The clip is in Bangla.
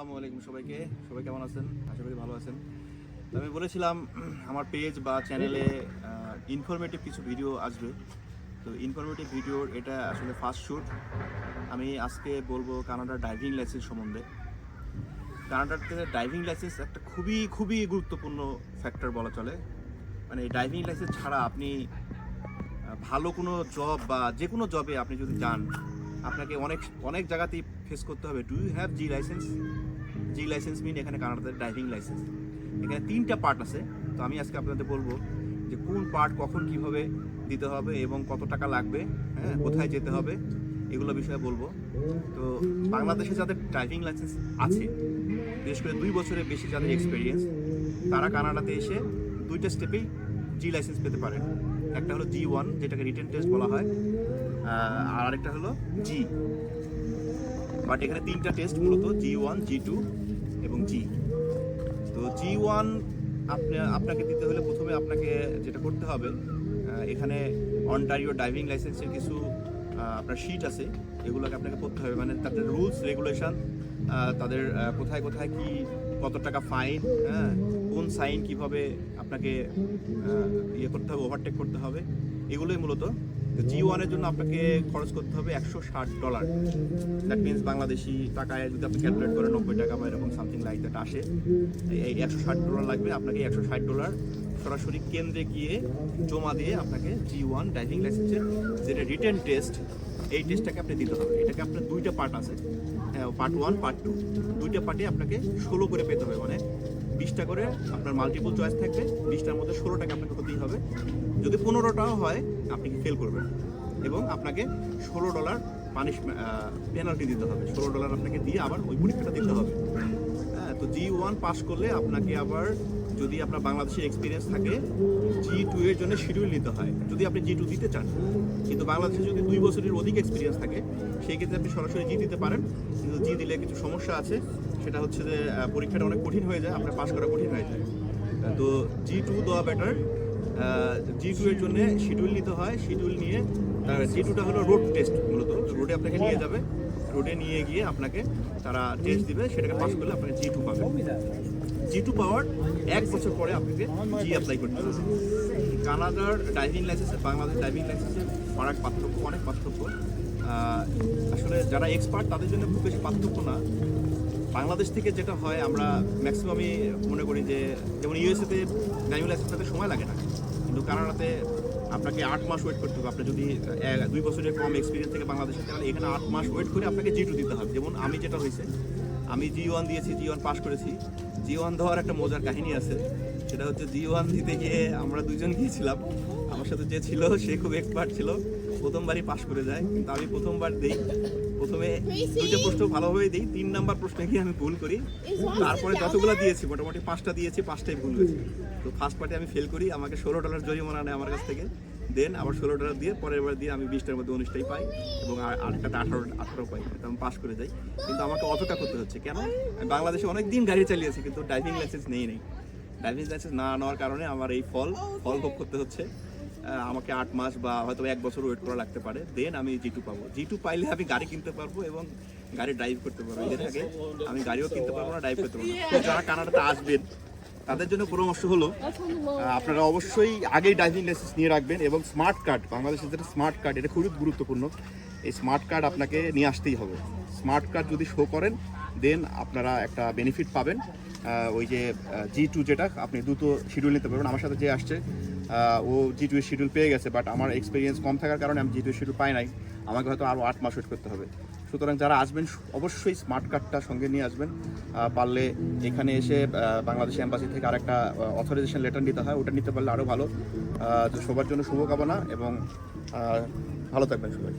আসসালামু সবাইকে। সবাই কেমন আছেন? আশা করি ভালো আছেন। আমি বলেছিলাম, আমার পেজ বা চ্যানেলে ইনফরমেটিভ কিছু ভিডিও আসবে। তো ইনফরমেটিভ ভিডিওর এটা আসলে ফার্স্ট শ্যুট আমি আজকে বলব কানাডার ড্রাইভিং লাইসেন্স সম্বন্ধে। কানাডাতে ড্রাইভিং লাইসেন্স একটা খুবই খুবই গুরুত্বপূর্ণ ফ্যাক্টর বলা চলে। মানে ড্রাইভিং লাইসেন্স ছাড়া আপনি ভালো কোনো জব বা যে কোনো জবে আপনি যদি যান আপনাকে অনেক অনেক জায়গাতেই ফেস করতে হবে। Do you have G licence G licence mean এখানে কানাডাতে ড্রাইভিং লাইসেন্স এখানে তিনটা পার্ট আছে। তো আমি আজকে আপনাদের বলব যে কোন পার্ট কখন কীভাবে দিতে হবে এবং কত টাকা লাগবে হ্যাঁ কোথায় যেতে হবে, এগুলো বিষয়ে বলব। তো বাংলাদেশে যাদের ড্রাইভিং লাইসেন্স আছে, বিশেষ করে দুই বছরের বেশি যাদের এক্সপিরিয়েন্স তারা কানাডাতে এসে দুইটা স্টেপেই জি লাইসেন্স পেতে পারেন। একটা হলো জি ওয়ান যেটাকে রিটেন টেস্ট বলা হয়। আর আরেকটা হলো জি বাট এখানে তিনটা টেস্ট মূলত জি ওয়ান জি টু এবং জি তো জি ওয়ান আপনি আপনাকে দিতে হলে প্রথমে আপনাকে যেটা করতে হবে এখানে অনটারিও ড্রাইভিং লাইসেন্সের কিছু আপনার শিট আছে, এগুলোকে আপনাকে পড়তে হবে। মানে তাদের রুলস রেগুলেশন তাদের কোথায় কোথায় কি, কত টাকা ফাইন হ্যাঁ? কোন সাইন কীভাবে আপনাকে ইয়ে করতে হবে ওভারটেক করতে হবে, এগুলোই মূলত। জি ওয়ানের জন্য আপনাকে খরচ করতে হবে একশো ষাট ডলার দ্যাট মিনস বাংলাদেশি টাকায় যদি আপনি ক্যালকুলেট করেন নব্বই টাকা বা এরকম সামথিং লাইক দ্যাট আসে, এই একশো ষাট ডলার লাগবে আপনাকে একশো ষাট ডলার সরাসরি কেন্দ্রে গিয়ে জমা দিয়ে আপনাকে জি ওয়ান ড্রাইভিং লাইসেন্সের যেটা রিটেন টেস্ট এই টেস্টটাকে আপনি দিতে হবে। এটাকে আপনার দুইটা পার্ট আছে পার্ট ওয়ান পার্ট টু দুইটা পার্টে আপনাকে ষোলো করে পেতে হবে। মানে বিশটা করে আপনার মাল্টিপল চয়েস থাকবে। বিশটার মধ্যে ষোলোটাকে আপনাকে হতেই হবে। যদি পনেরোটাও হয়, আপনি ফেল করবেন? এবং আপনাকে ষোলো ডলার পানিশ পেনাল্টি দিতে হবে। ষোলো ডলার আপনাকে দিয়ে আবার ওই পরীক্ষাটা দিতে হবে। হ্যাঁ তো জি ওয়ান পাস করলে আপনাকে আবার যদি আপনার বাংলাদেশের এক্সপিরিয়েন্স থাকে জি টু এর জন্য শিডিউল নিতে হয়। যদি আপনি জি টু দিতে চান, কিন্তু বাংলাদেশে যদি দুই বছরের অধিক এক্সপিরিয়েন্স থাকে, সেই ক্ষেত্রে আপনি সরাসরি জি দিতে পারেন। কিন্তু জি দিলে কিছু সমস্যা আছে। সেটা হচ্ছে যে পরীক্ষাটা অনেক কঠিন হয়ে যায়, আপনার পাস করা কঠিন হয়ে যায়। তো জি টু দেওয়া বেটার জি টু এর জন্য শিডিউল নিতে হয়। শিডিউল নিয়ে জি টুটা হলো রোড টেস্ট মূলত। রোডে আপনাকে নিয়ে যাবে। রোডে নিয়ে গিয়ে আপনাকে তারা টেস্ট দিবে, সেটাকে পাস করলে আপনাকে জি টু পাবেন জি টু পাওয়ার এক বছর পরে আপনাকে জি অ্যাপ্লাই করতে হবে। কানাডার ড্রাইভিং লাইসেন্স বাংলাদেশ ড্রাইভিং লাইসেন্সের ফারাক পার্থক্য, অনেক পার্থক্য। আসলে যারা এক্সপার্ট তাদের জন্য খুব বেশি পার্থক্য না। বাংলাদেশ থেকে যেটা হয়, আমরা ম্যাক্সিমামই মনে করি যে, যেমন ইউএসএতে ড্রাইভিং লাইসেন্স পেতে সময় লাগে না। কিন্তু কানাডাতে আপনাকে আট মাস ওয়েট করতে হবে। আপনি যদি দুই বছরের কম এক্সপিরিয়েন্স থেকে বাংলাদেশে তাহলে এখানে আট মাস ওয়েট করে আপনাকে জি টু দিতে হবে। যেমন আমি যেটা হয়েছে, আমি জি ওয়ান দিয়েছি জি ওয়ান পাস করেছি। জি ওয়ান দেওয়ার একটা মজার কাহিনী আছে। সেটা হচ্ছে জি ওয়ান দিতে গিয়ে আমরা দুজন গিয়েছিলাম। আমার সাথে যে ছিল, সে খুব এক্সপার্ট ছিল। প্রথমবারই পাশ করে যায়। কিন্তু আমি প্রথমবার দেই। প্রথমে দুইটা প্রশ্ন ভালোভাবে দিই। তিন নাম্বার প্রশ্নে গিয়ে আমি ভুল করি। তারপরে যতগুলো দিয়েছি মোটামুটি পাঁচটা দিয়েছি পাঁচটাই ভুল হয়েছে। তো ফার্স্ট পার্টে আমি ফেল করি। আমাকে ষোলো ডলার জরিমানা নেয় আমার কাছ থেকে। দেন আবার ষোলো ডলার দিয়ে পরের বার দিয়ে আমি বিশটার মধ্যে উনিশটাই পাই এবং আর- আরেকটাতে আঠারো আঠারো পাই। তো আমি পাস করে যাই। কিন্তু আমাকে অতটা করতে হচ্ছে। কেন? আমি বাংলাদেশে অনেক দিন গাড়ি চালিয়েছি কিন্তু ড্রাইভিং লাইসেন্স নেই নেই ড্রাইভিং লাইসেন্স না নেওয়ার কারণে আমার এই ফল ফল ভোগ করতে হচ্ছে। আমাকে আট মাস বা হয়তো এক বছর ওয়েট করা লাগতে পারে। দেন আমি জি টু পাবো। জি টু পাইলে আমি গাড়ি কিনতে পারব এবং গাড়ি ড্রাইভ করতে পারব। এর আগে আমি গাড়িও কিনতে পারব না ড্রাইভ করতে পারব না। যারা কানাডাতে আসবেন, তাদের জন্য পরামর্শ হলো আপনারা অবশ্যই আগেই ড্রাইভিং লাইসেন্স নিয়ে রাখবেন এবং স্মার্ট কার্ড বাংলাদেশের যেটা স্মার্ট কার্ড এটা খুবই গুরুত্বপূর্ণ। এই স্মার্ট কার্ড আপনাকে নিয়ে আসতেই হবে। স্মার্ট কার্ড যদি শো করেন দেন আপনারা একটা বেনিফিট পাবেন। ওই যে জি টু যেটা, আপনি দ্রুত শিডিউল নিতে পারবেন। আমার সাথে যে আসছে ও জি টু শিডিউল পেয়ে গেছে বাট আমার এক্সপিরিয়েন্স কম থাকার কারণে আমি জি টু শিডিউল পাই নাই। আমাকে হয়তো আরও আট মাস ওয়েট করতে হবে। সুতরাং যারা আসবেন, অবশ্যই স্মার্ট কার্ডটা সঙ্গে নিয়ে আসবেন। পারলে এখানে এসে বাংলাদেশ এম্বাসি থেকে আরেকটা অথরাইজেশন লেটার নিতে হয়। ওটা নিতে পারলে আরও ভালো। তো সবার জন্য শুভকামনা এবং ভালো থাকবেন সবাই।